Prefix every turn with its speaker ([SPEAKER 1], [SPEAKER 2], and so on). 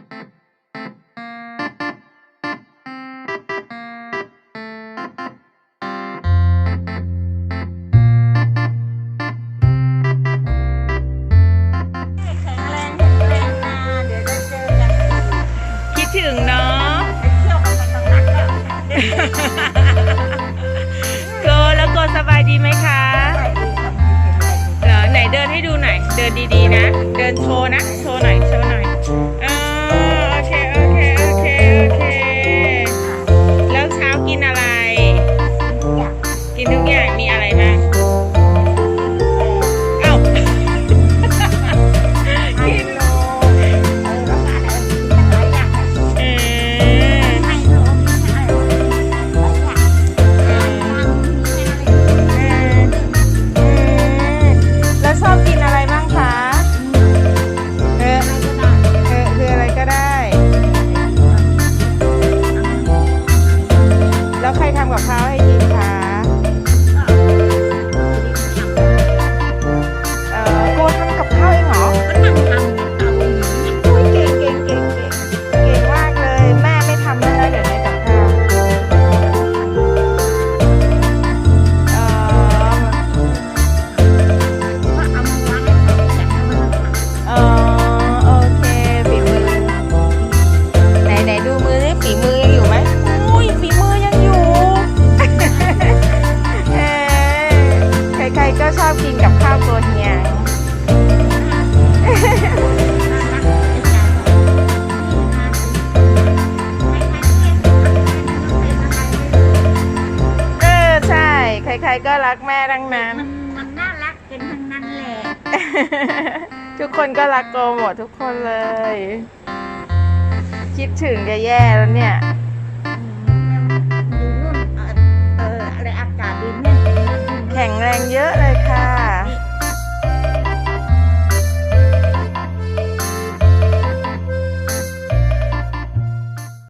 [SPEAKER 1] คิดถึงเนาะ
[SPEAKER 2] ไปเที่ยวกันไปตรงนั้นแล้ว
[SPEAKER 1] โกแล้วโกสบายดีไหมคะ
[SPEAKER 2] เห
[SPEAKER 1] รอไหนเดินให้ดูหน่อย เดินดีๆนะ เดินโชว์นะ โชว์หน่อย โชว์หน่อย แล้วชอบกิน
[SPEAKER 2] อะไร
[SPEAKER 1] บ้างคะเออเออคืออะไรก็ได้ แล้วใครทำกับข้าวให้กินคะ อ
[SPEAKER 2] ใค
[SPEAKER 1] รๆก็ชอบกินกับข้าวตัวเฮียเออใช่ ใครๆก็รักแม่ทั้งนั้น
[SPEAKER 2] มันมันน่ารักกันทั้งนั้นแหละ
[SPEAKER 1] ทุกคนก็รักโกหมดทุกคนเลย คิดถึงจะแย่แล้วเนี่ย